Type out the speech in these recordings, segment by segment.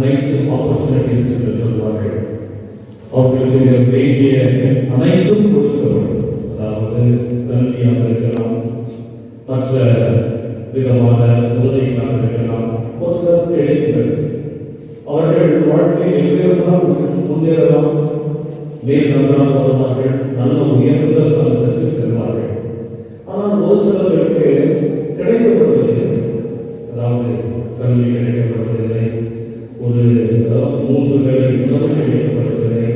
Opportunities என்று சொல்வார்கள் அவர்களுக்கு வேண்டிய அனைத்தும் கொடுக்கப்படும். அதாவது கல்வியாக இருக்கலாம் மற்ற விதமான உதவிகளாக இருக்கலாம் ஒரு சில கிடைக்கிறது அவர்கள் வாழ்க்கையில் எவ்வளவுதான் முன்னேறலாம்? மேல் நன்றாக வருவார்கள் நல்ல உயர்ந்த ஸ்தானத்திற்கு செல்வார்கள். ஆனால் ஒரு சிலருக்கு கிடைக்கப்படுவதில்லை. அதாவது கல்வி கிடைக்கப்படுவதில்லை. ஒரு மூன்று வேலை உணவு கிடைக்கப்படுவதில்லை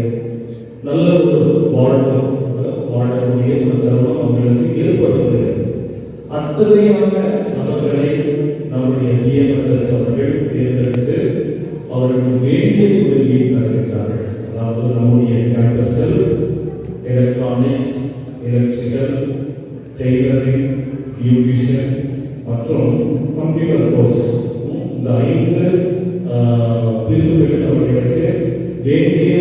நல்ல ஒரு வாழ்வு வாழக்கூடிய ஒரு தருணம் அவங்களுக்கு ஏற்படுவதில்லை அத்தகையான நபர்களை நம்முடைய டிஎம்எஸ்எஸ் அவர்கள் தேர்ந்தெடுத்து அவர்கள் வேண்டிய உதவியை தருகிறார்கள். அதாவது நம்முடைய கேம்பஸில் எலக்ட்ரானிக்ஸ் எலக்ட்ரிக்கல் டெய்லரிங் பியூட்டிஷியன் மற்றும் கம்ப்யூட்டர் கோர்ஸ் இந்த ஐந்து விருது பெற்றவர்களுக்கு வேண்டிய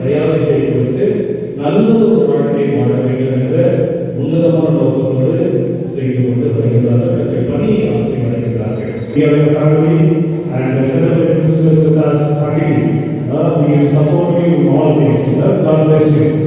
தயாரிப்பை கொடுத்து நல்ல ஒரு வாழ்க்கையை வாழ வேண்டும் என்ற உன்னதமான நோக்கத்தோடு செய்து கொண்டு வருகின்றார்கள் பணி ஆட்சி அடைகின்றார்கள் and uh, celebrate Christmas with us again. Uh, we will you.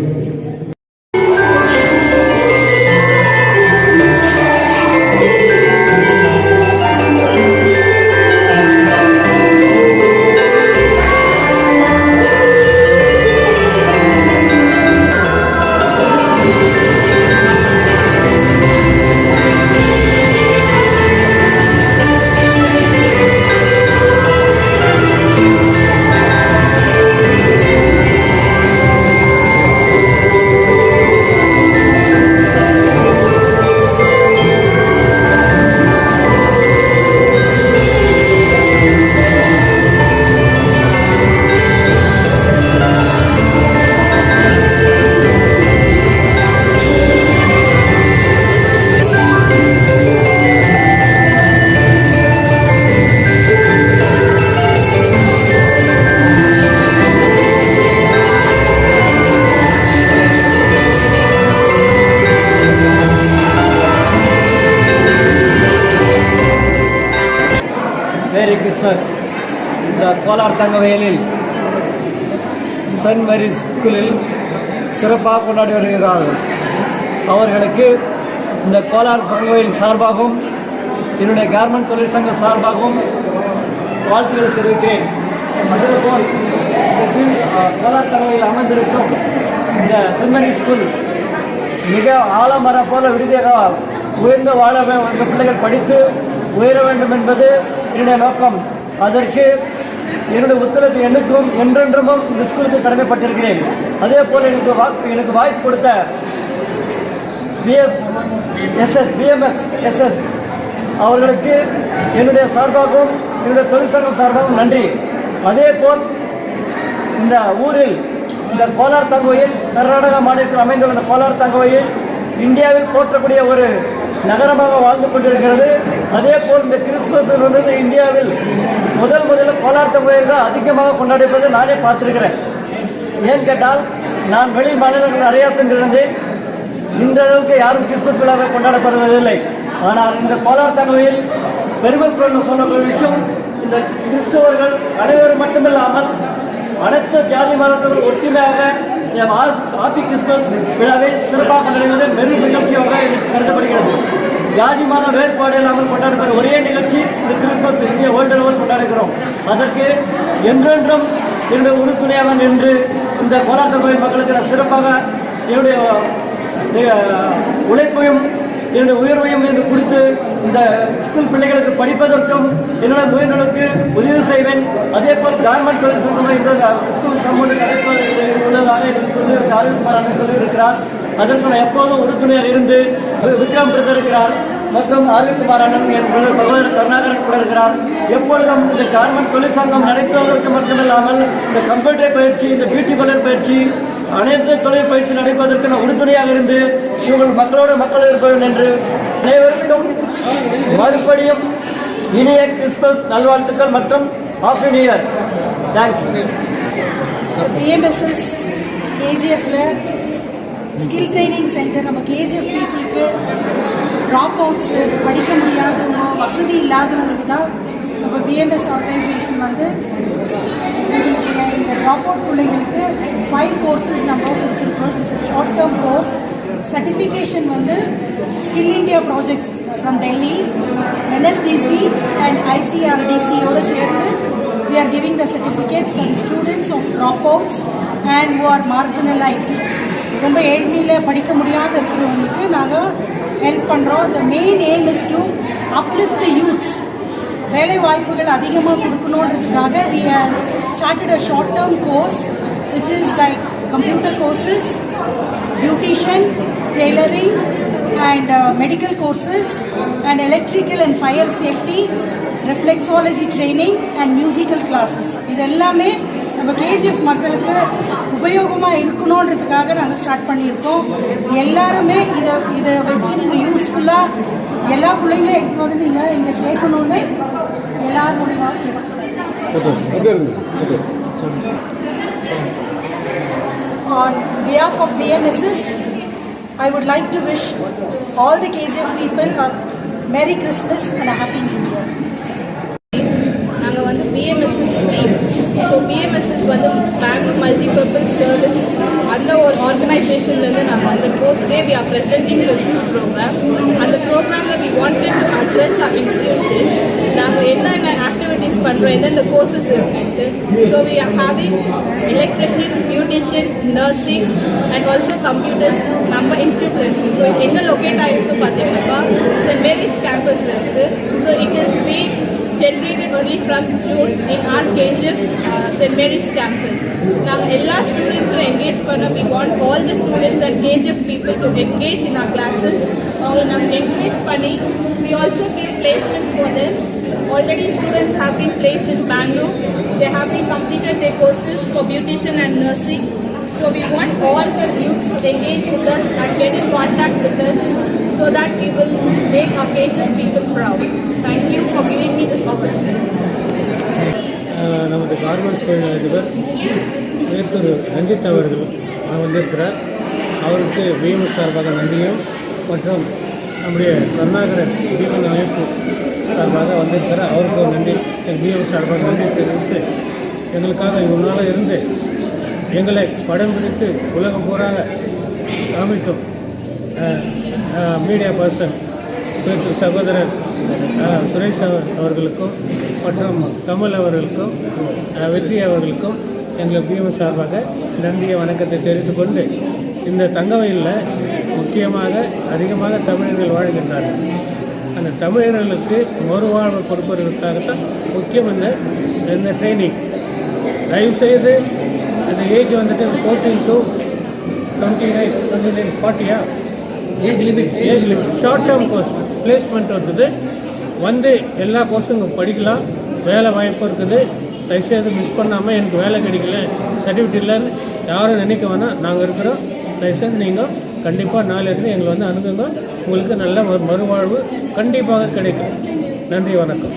Kolar தங்கவயலில் saint Mary's ஸ்கூலில் சிறப்பாக கொண்டாடி வருகிறார்கள் அவர்களுக்கு இந்த கோலார் தங்கவயல் சார்பாகவும் என்னுடைய கார்மெண்ட் தொழிற்சங்க சார்பாகவும் வாழ்த்துக்களை தெரிவிக்கிறேன். அதேபோல் கோலார் தங்கவயல் அமைந்திருக்கும் இந்த சென்ட் மேரிஸ் ஸ்கூல் மிக ஆலமரம் போல விடுதியாக உயர்ந்த வாழ பிள்ளைகள் படித்து உயர வேண்டும் என்பது என்னுடைய நோக்கம். அதற்கு என்னுடைய ஒத்துழைப்பு எனக்கும் என்றென்றமும் இந்த ஸ்கூலுக்கு கடமைப்பட்டிருக்கிறேன். அதே போல் எனக்கு வாக்கு எனக்கு வாய்ப்பு கொடுத்த பிஎஃப் எஸ்எஸ் பிஎம்எஸ் எஸ்எஸ் அவர்களுக்கு என்னுடைய சார்பாகவும் என்னுடைய தொழிற்சங்கம் சார்பாகவும் நன்றி. அதே போல் இந்த ஊரில் இந்த கோலார் தங்குவையில் கர்நாடக மாநிலத்தில் அமைந்துள்ள இந்த கோலார் தங்குவையில் இந்தியாவில் போற்றக்கூடிய ஒரு நகரமாக வாழ்ந்து கொண்டிருக்கிறது. அதே போல் இந்த கிறிஸ்துமஸ் வந்து இந்தியாவில் முதல் முதல்ல கோலாட்ட தங்குவையில் அதிகமாக கொண்டாடிப்பதை நானே பார்த்துருக்கிறேன். ஏன் கேட்டால் நான் வெளி மாநிலங்கள் நிறையா சென்றிருந்தேன் இந்த அளவுக்கு யாரும் கிறிஸ்துமஸ் விழாவை கொண்டாடப்படுவதில்லை. ஆனால் இந்த கோலார் தங்கவையில் பெருமை சொல்லக்கூடிய விஷயம் இந்த கிறிஸ்தவர்கள் அனைவரும் மட்டுமில்லாமல் அனைத்து ஜாதி மதத்தினர் ஒற்றுமையாக ஹாப்பி கிறிஸ்துமஸ் விழாவை சிறப்பாக கொண்டாடுவது மெரு நிகழ்ச்சியாக கருதப்படுகிறது. ஜாதி மத வேறுபாடு இல்லாமல் கொண்டாடுகிற ஒரே நிகழ்ச்சி இந்த கிறிஸ்துமஸ் இந்திய வேர்ல்டு லெவல் கொண்டாடுகிறோம். அதற்கு என்றென்றும் என்னுடைய உறுதுணையாக நின்று இந்த கோலாட்ட கோயில் மக்களுக்கு நான் சிறப்பாக என்னுடைய உழைப்பையும் என்னுடைய உயர்வையும் என்று கொடுத்து இந்த ஸ்கூல் பிள்ளைகளுக்கு படிப்பதற்கும் என்னோட முயற்சிகளுக்கு உதவி செய்வேன். அதே போல் கார்மெண்ட் தொழில் சங்கமாக இந்த ஸ்கூல் கம்பௌண்ட் கிடைப்பது உள்ளதாக எனக்கு சொல்லியிருக்க ஆரோக்கியமான சொல்லியிருக்கிறார். அதற்கு நான் எப்போதும் உறுதுணையாக இருந்து விக்ரம் பிரதர் இருக்கிறார் மற்றும் ஆரோக்கியகுமார் அண்ணன் என் பிரதர் சகோதரர் கருணாகரன் கூட இருக்கிறார். எப்பொழுதும் இந்த கார்மெண்ட் தொழிற்சங்கம் நடைபெறுவதற்கு மட்டுமில்லாமல் இந்த கம்ப்யூட்டர் பயிற்சி இந்த பியூட்டி பார்லர் பயிற்சி அனைத்து தொழில் பயிற்சி நடைபெறுவதற்கு நான் உறுதுணையாக இருந்து இவர்கள் மக்களோடு மக்கள் இருப்பவன் என்று அனைவருக்கும் மறுபடியும் இனிய கிறிஸ்மஸ் நல்வாழ்த்துக்கள் மற்றும் happy new year thanks PMSS கேஜிஎஃப்ல skill training centre நம்ம கேஜிஎஃப் பீப்புளுக்கு ட்ராப் அவுட்ஸ் படிக்க முடியாதவங்க வசதி இல்லாதவங்களுக்கு தான் நம்ம பிஎம்எஸ் ஆர்கனைசேஷன் வந்து இந்த ட்ராப் அவுட் பிள்ளைங்களுக்கு ஃபைவ் கோர்சஸ் நம்ம கொடுத்துருக்கோம். ஷார்ட் டேர்ம் கோர்ஸ் சர்டிஃபிகேஷன் வந்து skill India projects from Delhi NSDC and ஐசிஆர்டிசியோடு சேர்ந்து we are giving the certificates for the students of dropouts and who are marginalized. ரொம்ப ஏழ்மையில் படிக்க முடியாத இருக்கிறவங்களுக்கு நாங்கள் ஹெல்ப் பண்ணுறோம் the main aim is to uplift the youths வேலை வாய்ப்புகள் அதிகமாக கொடுக்கணுன்றதுக்காக we have started a short term course which is like computer courses beautician tailoring and medical courses and electrical and fire safety reflexology training and musical classes இது எல்லாமே நம்ம KGF மக்களுக்கு உபயோகமாக இருக்கணுன்றதுக்காக நாங்கள் ஸ்டார்ட் பண்ணியிருக்கோம். எல்லாருமே இதை இதை வச்சு நீங்கள் யூஸ்ஃபுல்லாக எல்லா பிள்ளைங்களும் எடுத்து வந்து நீங்கள் இங்கே சேர்க்கணும்னு எல்லாருடைய On behalf of BMSS, I would like to wish all the KGF people a Merry Christmas and a Happy New Year. நாங்கள் வந்து பிஎம்எஸ்எஸ் டீம் ஸோ வந்து பெங்களூர் மல்டிபர்பஸ் சர்வீஸ் அந்த ஒரு ஆர்கனைசேஷன்லேருந்து நாங்கள் வந்திருக்கோம் today we are presenting Christmas programme அந்த ப்ரோக்ராமில் we wanted to address our institution நாங்கள் என்னென்ன ஆக்டிவிட்டீஸ் பண்ணுறோம் எந்தெந்த கோர்சஸ் இருக்குன்ட்டு so we are having electrician beautician nursing and also computers நம்ம இன்ஸ்டியூட்டில் இருக்குது ஸோ இது எங்கே லொக்கேட் ஆகிருக்கு பார்த்தீங்கன்னாக்கா சென்ட் மேரிஸ் கேம்பஸில் இருக்குது so it is be generated only from June in our uh, St. Mary's campus. Now, all students are engaged we want all the students and people to engage in our classes. engage pani. We also give placements for them. Already students have been placed in Bangalore. They have been completed their courses for beautician and nursing. So we want all the youths to engage with us and get in contact with us so that we will make our KGF people proud. Thank you for giving me this opportunity. நமது garments தொழிலதிபர் மேற்கூர் ரஞ்சித் அவர்கள் வந்திருக்கிறார் அவருக்கு PM சார்பாக நன்றியும் மற்றும் நம்முடைய கருணாகரன் ஜீவன் அமைப்பு சார்பாக வந்திருக்கிறார் அவருக்கு ஒரு நன்றி பிஎம் சார்பாக நன்றி தெரிவித்து எங்களுக்காக இவ்வளோ இருந்து எங்களை படம் பிடித்து உலகம் பூராக காமிக்கும் மீடியா பர்சன் பேச்சு சகோதரர் சுரேஷ் அவர்களுக்கும் மற்றும் கமல் அவர்களுக்கும் வெற்றி அவர்களுக்கும் எங்கள் பிஎம் சார்பாக நன்றிய வணக்கத்தை தெரிவித்துக் கொண்டு இந்த தங்கவையில் முக்கியமாக அதிகமாக தமிழர்கள் வாழ்கின்றார்கள். அந்த தமிழர்களுக்கு மறுவாழ்வு கொடுப்பதற்காகத்தான் முக்கியம் இந்த இந்த ட்ரைனிங் தயவுசெய்து அந்த ஏஜ் வந்துட்டு fourteen to twenty nine twenty nine ஃபார்ட்டியா age limit age limit short term course placement இருக்குது. வந்து எல்லா கோர்ஸும் படிக்கலாம். வேலை வாய்ப்பு இருக்குது. தயவுசெய்து மிஸ் பண்ணாமல் எனக்கு வேலை கிடைக்கல. சர்டிஃபிகேட் இல்லைன்னு யாரும் நினைக்க வேணாம். நாங்கள் இருக்கிறோம். தயவுசெய்து நீங்கள் கண்டிப்பாக நாளிலிருந்து எங்களை வந்து அணுகுங்க. உங்களுக்கு நல்ல மறுவாழ்வு கண்டிப்பாக கிடைக்கும். நன்றி வணக்கம்.